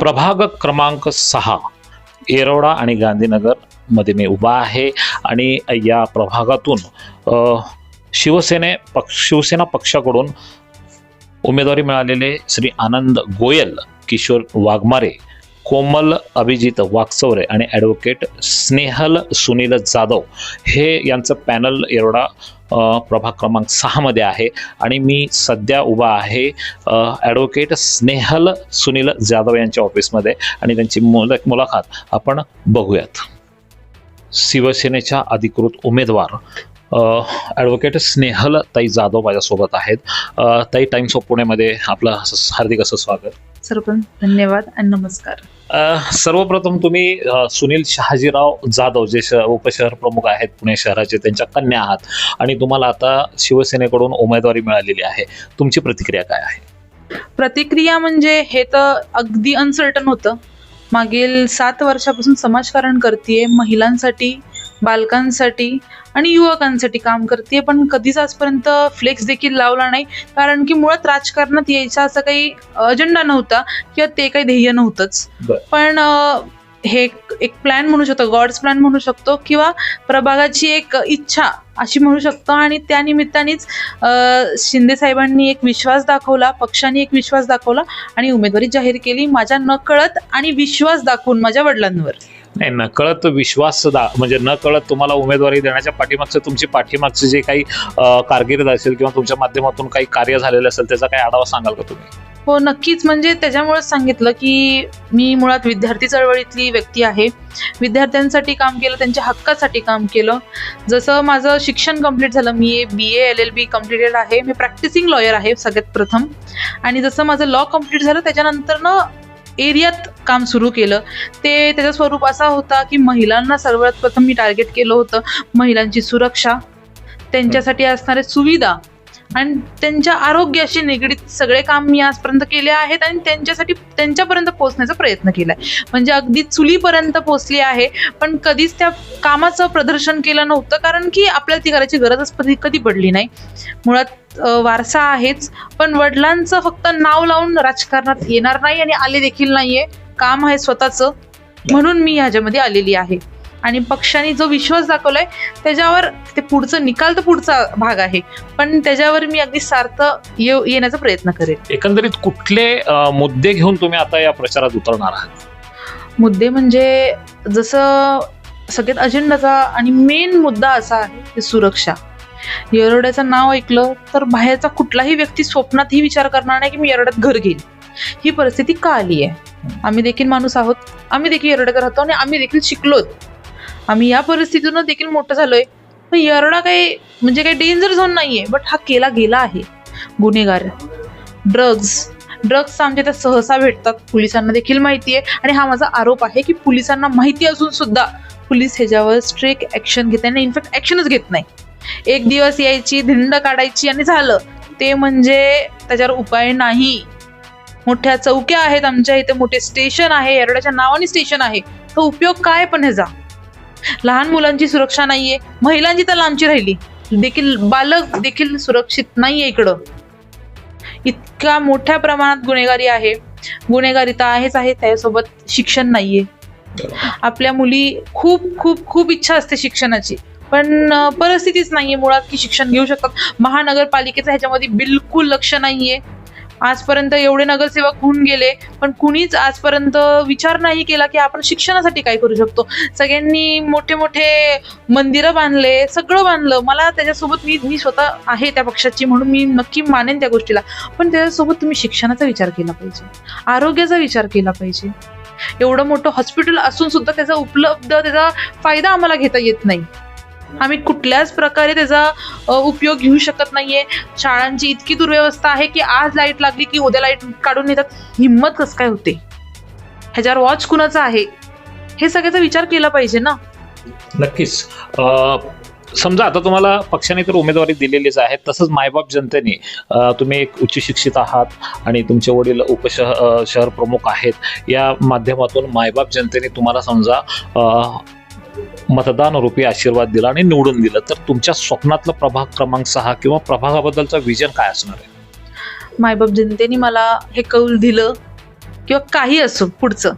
प्रभाग क्रमांक सहा येरवडा आणि गांधीनगरमध्ये मी उभा आहे. आणि या प्रभागातून शिवसेने पक्ष शिवसेना पक्षाकडून उमेदवारी मिळालेले श्री आनंद गोयल किशोर वाघमारे कोमल अभिजित वाकचौरे आणि ॲडव्होकेट स्नेहल सुनील जाधव हे यांचं पॅनल येरवडा प्रभाग क्रमांक सहामध्ये आहे. आणि मी सध्या उभा आहे ॲडव्होकेट स्नेहल सुनील जाधव यांच्या ऑफिसमध्ये आणि त्यांची मुला मुलाखत आपण बघूयात. शिवसेनेच्या अधिकृत उमेदवार ॲडव्होकेट स्नेहल ताई जाधव माझ्यासोबत आहेत. ताई टाइम्स ऑफ पुणेमध्ये आपलं हार्दिक असं स्वागत. सर्वप्रथम धन्यवाद आणि नमस्कार. सर्वप्रथम तुम्ही सुनील शहाजीराव जाधव जे उपशहर प्रमुख आहेत पुणे शहराचे त्यांच्या कन्या आहात. आणि तुम्हाला आता शिवसेनेकडून उमेदवारी मिळालेली आहे. तुमची प्रतिक्रिया काय आहे? प्रतिक्रिया म्हणजे हे तर अगदी अनसर्टन होतं. मागील सात वर्षापासून समाजकारण करते महिलांसाठी बालकांसाठी आणि युवकांसाठी काम करते. पण कधीच आजपर्यंत फ्लेक्स देखील लावला नाही. कारण की मुळात राजकारणात यायचा असं काही अजेंडा नव्हता किंवा ते काही ध्येय नव्हतंच. पण हे एक- प्लॅन म्हणू शकतो गॉड्स प्लॅन म्हणू शकतो किंवा प्रभागाची एक इच्छा अशी म्हणू शकतो. आणि त्या निमित्तानेच अ, शिंदे साहेबांनी एक विश्वास दाखवला पक्षाने एक विश्वास दाखवला आणि उमेदवारी जाहीर केली. माझ्या नकळत आणि विश्वास दाखवून माझ्या वडिलांवर. नाही न कळत विश्वास म्हणजे न कळत तुम्हाला उमेदवारी देण्याच्या पाठीमागचं तुमची पाठीमागचं जे काही अ, कारकीर्द असेल किंवा तुमच्या माध्यमातून काही कार्य झालेलं असेल त्याचा काही आढावा सांगाल का तुम्ही? हो नक्कीच. म्हणजे त्याच्यामुळेच सांगितलं की मी मुळात विद्यार्थी चळवळीतली व्यक्ती आहे. विद्यार्थ्यांसाठी काम केलं त्यांच्या हक्कासाठी काम केलं. जसं माझं शिक्षण कंप्लीट झालं मी B A L L B completed आहे. मी प्रॅक्टिसिंग लॉयर आहे सगळ्यात प्रथम. आणि जसं माझं लॉ कंप्लीट झालं त्याच्यानंतर ना एरियात काम सुरू केलं. ते त्याचं स्वरूप असा होता की महिलांना सर्वात प्रथम मी टार्गेट केलं होतं महिलांची सुरक्षा त्यांच्यासाठी असणाऱ्या सुविधा आणि त्यांच्या आरोग्याशी निगडीत सगळे काम मी आजपर्यंत केले आहेत आणि त्यांच्यासाठी त्यांच्यापर्यंत पोहोचण्याचा प्रयत्न केला आहे म्हणजे अगदी चुलीपर्यंत पोहोचली आहे पण कधीच त्या कामाचं प्रदर्शन केलं नव्हतं कारण की आपल्याला ती करायची गरजच कधी कधी पडली नाही. मुळात वारसा आहेच पण वडिलांचं फक्त नाव लावून राजकारणात येणार नाही आणि आले देखील नाहीये. काम आहे स्वतःचं म्हणून मी ह्याच्यामध्ये आलेली आहे. आणि पक्षाने जो विश्वास दाखवलाय त्याच्यावर ते पुढचं निकाल तर पुढचा भाग आहे. पण त्याच्यावर मी अगदी सार्थ येण्याचा प्रयत्न करेन. एकंदरीत कुठले मुद्दे घेऊन तुम्ही आता या प्रचारात उतरणार आहात? मुद्दे म्हणजे जसं सगळ्यात अजेंडाचा आणि मेन मुद्दा असा आहे की सुरक्षा. येरवड्याचं नाव ऐकलं तर बाहेरचा कुठलाही व्यक्ती स्वप्नातही विचार करणार नाही की मी येरवड्यात घर घेईन. ही परिस्थिती का आली आहे आम्ही देखील माणूस आहोत. आम्ही देखील येरवड्यात राहतो आणि आम्ही देखील शिकलोत. आम्ही या परिस्थितीतून देखील मोठं झालोय. पण येरडा काही म्हणजे काही डेंजर झोन नाहीये बट हा केला गेला आहे. गुन्हेगार ड्रग्ज ड्रग्स आमच्या त्या सहसा भेटतात पोलिसांना देखील माहिती आहे आणि हा माझा आरोप आहे की पोलिसांना माहिती असून सुद्धा पोलीस ह्याच्यावर स्ट्रेक ऍक्शन घेत नाही. इनफॅक्ट ऍक्शनच घेत नाही. एक दिवस यायची धिंड काढायची आणि झालं. ते म्हणजे त्याच्यावर उपाय नाही. मोठ्या चौक्या आहेत आमच्या इथे मोठे स्टेशन आहे येरड्याच्या नावाने स्टेशन आहे. तो उपयोग काय पण ह्याचा. लहान मुलांची सुरक्षा नाहीये महिलांची तर लांबची राहिली. देखील बालक देखील सुरक्षित नाहीये इकडं. इतक्या मोठ्या प्रमाणात गुन्हेगारी आहे. गुन्हेगारी तर आहेच आहे त्याच्यासोबत शिक्षण नाहीये. आपल्या मुली खूप खूप खूप इच्छा असते शिक्षणाची. पण परिस्थितीच नाहीये मुळात की शिक्षण घेऊ शकतात. महानगरपालिकेचं ह्याच्यामध्ये बिलकुल लक्ष नाहीये. आजपर्यंत एवढे नगरसेवक होऊन गेले पण कुणीच आजपर्यंत विचार नाही केला की आपण शिक्षणासाठी काय करू शकतो. सगळ्यांनी मोठे मोठे मंदिरं बांधले सगळं बांधलं. मला त्याच्यासोबत मी मी स्वतः आहे त्या पक्षाची म्हणून मी नक्की मानेन त्या गोष्टीला. पण त्याच्यासोबत तुम्ही शिक्षणाचा विचार केला पाहिजे. आरोग्याचा विचार केला पाहिजे. एवढं मोठं हॉस्पिटल असून सुद्धा त्याचा उपलब्ध त्याचा फायदा आम्हाला घेता येत नाही. आम्ही कुठल्याच प्रकारे त्याचा उपयोग घेऊ शकत नाहीये. शाळांची इतकी दुर्व्यवस्था आहे की आज लाइट लागली की उद्या लाइट काढून येतात हिंमत कसं काय होते? ह्याच्यावर वॉच कुणाचा आहे? हे सगळ्याचा विचार केला पाहिजे ना? नक्कीच. समजा आता तुम्हाला पक्षाने तर उमेदवारी दिलेलीच आहे. तसंच मायबाप जनतेने तुम्ही एक उच्च शिक्षित आहात आणि तुमचे वडील उपशह शहर प्रमुख आहेत. या माध्यमातून मायबाप जनतेने तुम्हाला समजा मतदान रूपी आशीर्वाद दिला आणि निवडून दिलं तर तुमच्या स्वप्नातलं प्रभाग क्रमांक सहा किंवा प्रभागाबद्दलचं विजन काय असणार आहे? मायबाप जनतेने मला हे कौल दिलं किंवा काही असो पुढचं.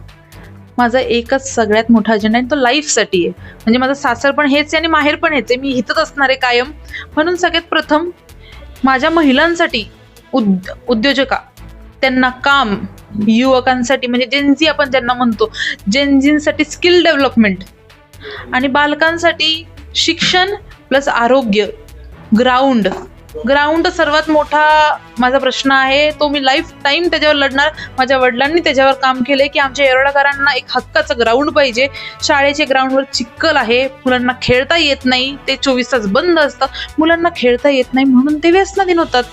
माझा एकच सगळ्यात मोठा अजेंडा आहे तो लाईफसाठी आहे. म्हणजे माझं सासर पण हेच आहे आणि माहेर पण हेच आहे. मी इथंच असणार आहे कायम. म्हणून सगळ्यात प्रथम माझ्या महिलांसाठी उद उद्योजका त्यांना काम युवकांसाठी म्हणजे जेनझी आपण त्यांना म्हणतो. जेनझींसाठी स्किल डेव्हलपमेंट आणि बालकांसाठी शिक्षण प्लस आरोग्य ग्राउंड ग्राउंड सर्वात मोठा माझा प्रश्न आहे. तो मी लाईफ टाईम त्याच्यावर लढणार. माझ्या वडिलांनी त्याच्यावर काम केलंय की आमच्या येरवडाकरांना एक हक्काचं ग्राउंड पाहिजे. शाळेचे ग्राउंडवर चिक्कल आहे. मुलांना खेळता येत नाही. ते चोवीस तास बंद असतं. मुलांना खेळता येत नाही म्हणून ते व्यसनाधीन होतात.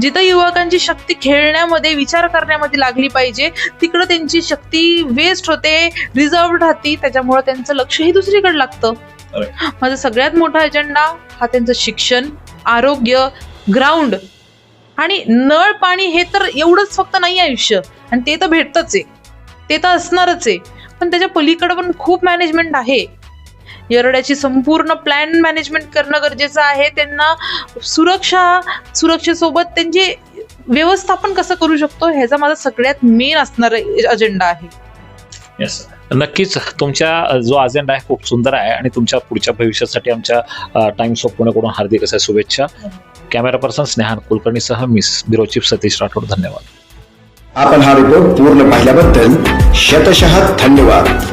जिथं युवकांची शक्ती खेळण्यामध्ये विचार करण्यामध्ये लागली पाहिजे तिकडं त्यांची शक्ती वेस्ट होते रिझर्व राहते त्याच्यामुळं त्यांचं लक्षही दुसरीकडे लागतं. माझा सगळ्यात मोठा अजेंडा हा त्यांचं शिक्षण आरोग्य ग्राउंड आणि नळ पाणी हे तर एवढंच फक्त नाही आयुष्य. आणि ते तर भेटतच आहे. ते तर असणारच आहे. पण त्याच्या पलीकडे पण खूप मॅनेजमेंट आहे. येरड्याची संपूर्ण प्लॅन मॅनेजमेंट करणं गरजेचं आहे. त्यांना सुरक्षा सुरक्षेसोबत त्यांचे व्यवस्थापन कसं करू शकतो ह्याचा माझा सगळ्यात मेन असणारा अजेंडा आहे. येस नक्कीच तुमच्या जो अजेंडा आहे खूप सुंदर आहे आणि तुमच्या पुढच्या भविष्यासाठी आमच्या टाइम्स ऑफ पुणेकडून हार्दिक अशा शुभेच्छा. कॅमेरा पर्सन स्नेहान कुलकर्णीसह मिस ब्युरो चीफ सतीश राठोड धन्यवाद. आपण हा रिपोर्ट पूर्ण पाहिल्याबद्दल शतशः धन्यवाद.